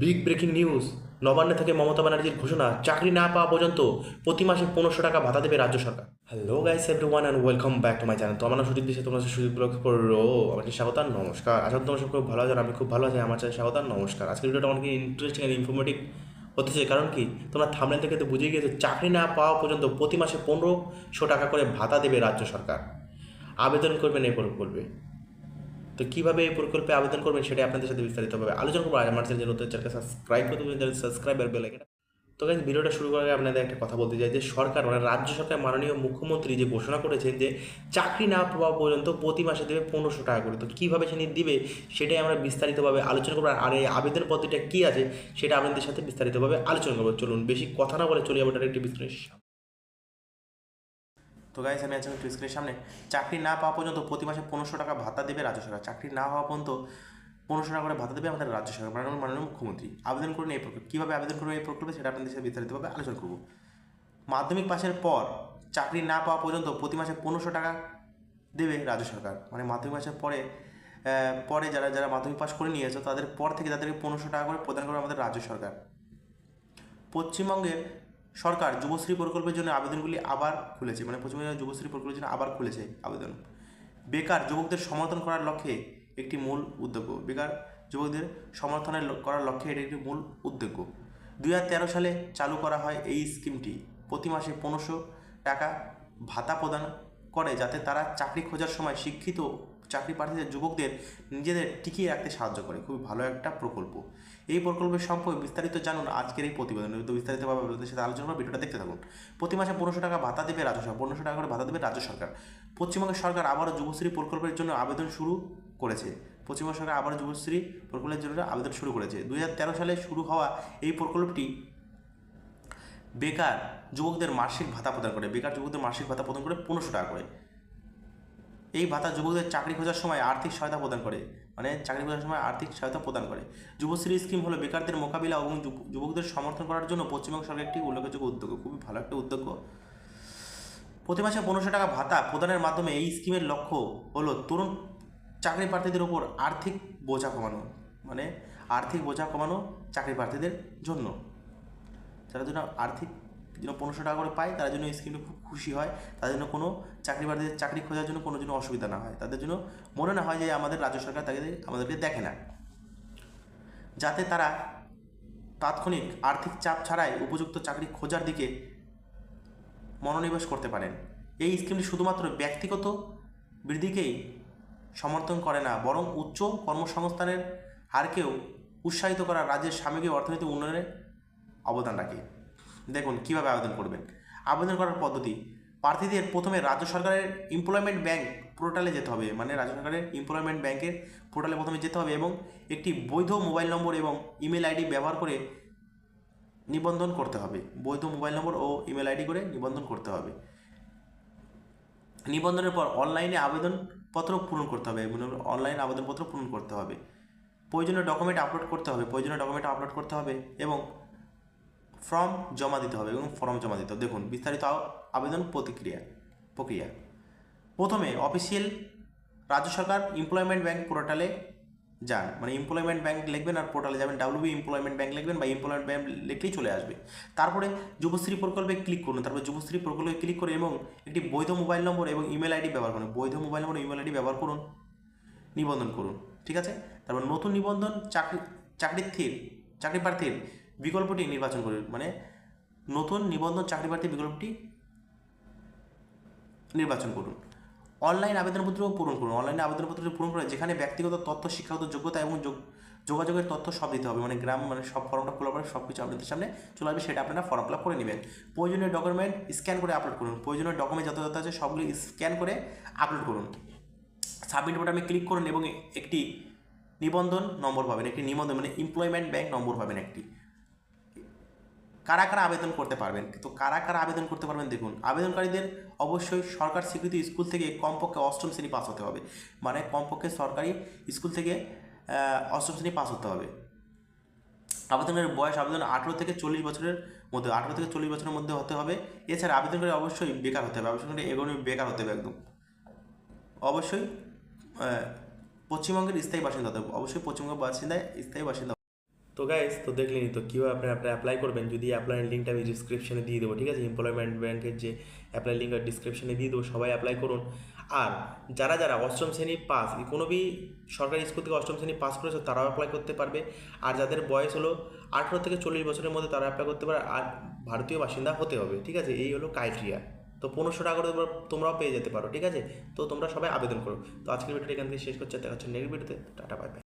Big breaking news নবান্নে থেকে মমতা ব্যানার্জির ঘোষণা, চাকরি না পাওয়া পর্যন্ত প্রতি মাসে পনেরোশো টাকা ভাতা দেবে রাজ্য সরকার। Hello guys everyone and welcome back to my channel তো আমার সুদীপ দিচ্ছে তোমরা সুদীপ ব্লগ করো। আমাকে স্বাগত নমস্কার। আশা তোমার সব খুব ভালো আছেন আমি খুব ভালো আছি। আমার চ্যানেল স্বাগত নমস্কার। আজকের ভিডিওটা অনেক ইন্টারেস্টিং আর ইনফরমেটিভ হতেছে কারণ কি? তোমরা থামলে থেকে তো বুঝে গিয়েছো, চাকরি না পাওয়া পর্যন্ত প্রতি মাসে পনেরোশো টাকা করে ভাতা দেবে রাজ্য সরকার। আবেদন করবেন এই প্রকল্পে তো কীভাবে এই প্রকল্পে আবেদন করবেন সেটা আপনাদের সাথে বিস্তারিতভাবে আলোচনা করব। আর আমার চ্যানেল নতুন চ্যানেলকে সাবস্ক্রাইব করতে পারেন সাবস্ক্রাইবার বেল আইকনটা তো গাইজ ভিডিওটা শুরু করার আগে আপনাদের একটা কথা বলতে চাই যে, সরকার মানে রাজ্য সরকার, মাননীয় মুখ্যমন্ত্রী যে ঘোষণা করেছেন যে, চাকরি না পাওয়া পর্যন্ত প্রতি মাসে দেবে পনেরোশো টাকা করে। তো কীভাবে সে দিবে, সেটাই আমরা বিস্তারিতভাবে আলোচনা করব। আর এই আবেদন পদ্ধতিটা কী আছে, সেটা আপনাদের সাথে বিস্তারিতভাবে আলোচনা করব। চলুন, বেশি কথা না বলে চলে যাব একটি বিস্তারিত। তো গাইস আমি আছি স্ক্রিনের সামনে। চাকরি না পাওয়া পর্যন্ত প্রতি মাসে পনেরোশো টাকা ভাতা দেবে রাজ্য সরকার। চাকরি না হওয়া পর্যন্ত পনেরোশো টাকা করে ভাতা দেবে আমাদের রাজ্য সরকার। মাননীয় মাননীয় মুখ্যমন্ত্রী, আবেদন করুন এই প্রকল্প কীভাবে আবেদন করবে এই প্রকল্পে সেটা আপনাদের সাথে বিস্তারিতভাবে আলোচনা করব। মাধ্যমিক পাশের পর চাকরি না পাওয়া পর্যন্ত প্রতি মাসে পনেরোশো টাকা দেবে রাজ্য সরকার। মানে মাধ্যমিক পাশের পরে পরে যারা যারা মাধ্যমিক পাশ করে নিয়েছে, তাদের পর থেকে তাদেরকে পনেরোশো টাকা করে প্রদান করবে আমাদের রাজ্য সরকার। পশ্চিমবঙ্গের সরকার যুবশ্রী প্রকল্পের জন্য আবেদনগুলি আবার খুলেছে মানে পশ্চিমবঙ্গের যুবশ্রী প্রকল্পের জন্য আবার খুলেছে আবেদন। বেকার যুবকদের সমর্থন করার লক্ষ্যে একটি মূল উদ্যোগ। বেকার যুবকদের সমর্থনের করার লক্ষ্যে এটি একটি মূল উদ্যোগ। দু হাজার তেরো সালে চালু করা হয় এই স্কিমটি। প্রতি মাসে পনেরোশো টাকা ভাতা প্রদান করে যাতে তারা চাকরি খোঁজার সময় শিক্ষিত চাকরি প্রার্থীদের, যুবকদের নিজেদের টিকিয়ে রাখতে সাহায্য করে। খুবই ভালো একটা প্রকল্প। এই প্রকল্পের সম্পর্কে বিস্তারিত জানুন। আজকের এই প্রতিবেদন বিস্তারিতভাবে আপনাদের সাথে আলোচনা করে ভিডিওটা দেখতে থাকুন। প্রতি মাসে পনেরোশো টাকা ভাতা দেবে রাজ্য সরকার, পনেরোশো টাকা করে ভাতা দেবে রাজ্য সরকার। পশ্চিমবঙ্গের সরকার আবারও যুবশ্রী প্রকল্পের জন্য আবেদন শুরু করেছে। পশ্চিমবঙ্গ সরকার আবারও যুবশ্রী প্রকল্পের জন্য আবেদন শুরু করেছে। দুই হাজার তেরো সালে শুরু হওয়া এই প্রকল্পটি বেকার যুবকদের মাসিক ভাতা প্রদান করে। বেকার যুবকদের মাসিক ভাতা প্রদান করে পনেরোশো টাকা করে। এই ভাতা যুবকদের চাকরি খোঁজার সময় আর্থিক সহায়তা প্রদান করে। মানে চাকরি খোঁজার সময় আর্থিক সহায়তা প্রদান করে। যুবশ্রী স্কিম হলো বেকারদের মোকাবিলা এবং যুবকদের সমর্থন করার জন্য পশ্চিমবঙ্গ সরকার একটি উল্লেখযোগ্য উদ্যোগ। খুবই ভালো একটা উদ্যোগ। প্রতি মাসে পনেরোশো টাকা ভাতা প্রদানের মাধ্যমে এই স্কিমের লক্ষ্য হলো তরুণ চাকরি প্রার্থীদের ওপর আর্থিক বোঝা কমানো। মানে আর্থিক বোঝা কমানো চাকরি প্রার্থীদের জন্য। যারা জন্য আর্থিক যেন পনেরোশো টাকা করে পায়, তারা জন্য এই স্কিমে খুব খুশি হয়, তাদের জন্য কোনো চাকরি প্রার্থীদের চাকরি খোঁজার জন্য কোনো জন্য অসুবিধা না হয়। তাদের জন্য মনে না হয় যে আমাদের রাজ্য সরকার তাদের আমাদেরকে দেখে না। যাতে তারা তাৎক্ষণিক আর্থিক চাপ ছাড়াই উপযুক্ত চাকরি খোঁজার দিকে মনোনিবেশ করতে পারেন। এই স্কিমটি শুধুমাত্র ব্যক্তিগত বৃদ্ধিকেই সমর্থন করে না, বরং উচ্চ কর্মসংস্থানের হারকেও উৎসাহিত করা রাজ্যের সামগ্রিক অর্থনৈতিক উন্নয়নে অবদান রাখে। দেখুন, কীভাবে আবেদন করবেন। আবেদন করার পদ্ধতি, প্রার্থীদের প্রথমে রাজ্য সরকারের এমপ্লয়মেন্ট ব্যাংক পোর্টালে যেতে হবে। মানে রাজ্য সরকারের এমপ্লয়মেন্ট ব্যাংকের পোর্টালে প্রথমে যেতে হবে এবং একটি বৈধ মোবাইল নম্বর এবং ইমেল আইডি ব্যবহার করে নিবন্ধন করতে হবে। বৈধ মোবাইল নম্বর ও ইমেল আইডি করে নিবন্ধন করতে হবে। নিবন্ধনের পর অনলাইনে আবেদনপত্র পূরণ করতে হবে। অনলাইন আবেদনপত্র পূরণ করতে হবে। প্রয়োজনীয় ডকুমেন্ট আপলোড করতে হবে। প্রয়োজনীয় ডকুমেন্ট আপলোড করতে হবে এবং ফর্ম জমা দিতে হবে এবং ফর্ম জমা দিতে হবে। দেখুন, বিস্তারিত আবেদন প্রতিক্রিয়া, প্রক্রিয়া। প্রথমে অফিসিয়াল রাজ্য সরকার এমপ্লয়মেন্ট ব্যাংক পোর্টালে যান। মানে এমপ্লয়মেন্ট ব্যাংক লিখবেন আর পোর্টালে যাবেন। ডাব্লিউবি এমপ্লয়মেন্ট ব্যাংক লিখবেন বা এমপ্লয়মেন্ট ব্যাংক লিখলেই চলে আসবে। তারপরে যুবশ্রী প্রকল্পে ক্লিক করুন। তারপরে যুবশ্রী প্রকল্পে ক্লিক করে এবং একটি বৈধ মোবাইল নম্বর এবং ইমেল আইডি ব্যবহার করুন। বৈধ মোবাইল নম্বর ইমেল আইডি ব্যবহার করুন। নিবন্ধন করুন। ঠিক আছে? তারপর নতুন নিবন্ধন, চাকরি চাকরির থির চাকরি প্রার্থীর বিকল্পটি নির্বাচন করুন মানে নতুন নিবন্ধন চাকরি প্রার্থীর বিকল্পটি নির্বাচন করুন। অনলাইন আবেদনপত্র পূরণ করুন। অনলাইনে আবেদনপত্র পূরণ করে যেখানে ব্যক্তিগত তথ্য, শিক্ষাগত যোগ্যতা এবং যোগ- যোগাযোগের তথ্য সব দিতে হবে। মানে গ্রাম মানে সব ফর্মটা খোলার পরে সব কিছু আপনাদের সামনে চলে আসবে, সেটা আপনারা ফর্ম ফিল করে নেবেন। প্রয়োজনীয় ডকুমেন্ট স্ক্যান করে আপলোড করুন। প্রয়োজনীয় ডকুমেন্ট যত যত আছে সবগুলো স্ক্যান করে আপলোড করুন। সাবমিট বাটনে ক্লিক করুন এবং একটি নিবন্ধন নম্বর পাবেন। একটি নিবন্ধন মানে এমপ্লয়মেন্ট ব্যাংক নম্বর পাবেন একটি। কারা কারা আবেদন করতে পারবেন? তো কারা কারা আবেদন করতে পারবেন দেখুন, আবেদনকারীদের অবশ্যই সরকার স্বীকৃত স্কুল থেকে কমপক্ষে অষ্টম শ্রেণি পাস হতে হবে। মানে কমপক্ষে সরকারি স্কুল থেকে অষ্টম শ্রেণি পাস হতে হবে। আবেদনের বয়স, আবেদন আঠেরো থেকে চল্লিশ বছরের মধ্যে, আঠেরো থেকে চল্লিশ বছরের মধ্যে হতে হবে। এছাড়া আবেদনকারী অবশ্যই বেকার হতে হবে, আবেদনকারী এগোনো বেকার হতে হবে একদম। অবশ্যই পশ্চিমবঙ্গের স্থায়ী বাসিন্দা অবশ্যই পশ্চিমবঙ্গের বাসিন্দায় স্থায়ী বাসিন্দা তো গাইস তো দেখলেনি তো কীভাবে আপনি আপনার অ্যাপ্লাই করবেন। যদি অ্যাপ্লাইয়ের লিঙ্কটা আমি ডিসক্রিপশনে দিয়ে দেবো, ঠিক আছে? এমপ্লয়মেন্ট ব্যাংকের যে অ্যাপ্লাই লিঙ্ক ডিসক্রিপশনে দিয়ে দেবো, সবাই অ্যাপ্লাই করুন। আর যারা যারা অষ্টম শ্রেণি পাস কোনো বি সরকারি স্কুল থেকে অষ্টম শ্রেণি পাস করেছে, তারাও অ্যাপ্লাই করতে পারবে। আর যাদের বয়স হলো আঠেরো থেকে চল্লিশ বছরের মধ্যে, তারা অ্যাপ্লাই করতে পারে আর ভারতীয় বাসিন্দা হতে হবে, ঠিক আছে? এই হলো ক্রাইটেরিয়া তো পনেরোশো টাকা করে তোমরাও পেয়ে যেতে পারো, ঠিক আছে? তো তোমরা সবাই আবেদন করো। তো আজকের ভিডিওটা এখান থেকে শেষ করছে দেখা হচ্ছে নেক্সট ভিডিওতে টাটা বাই বাই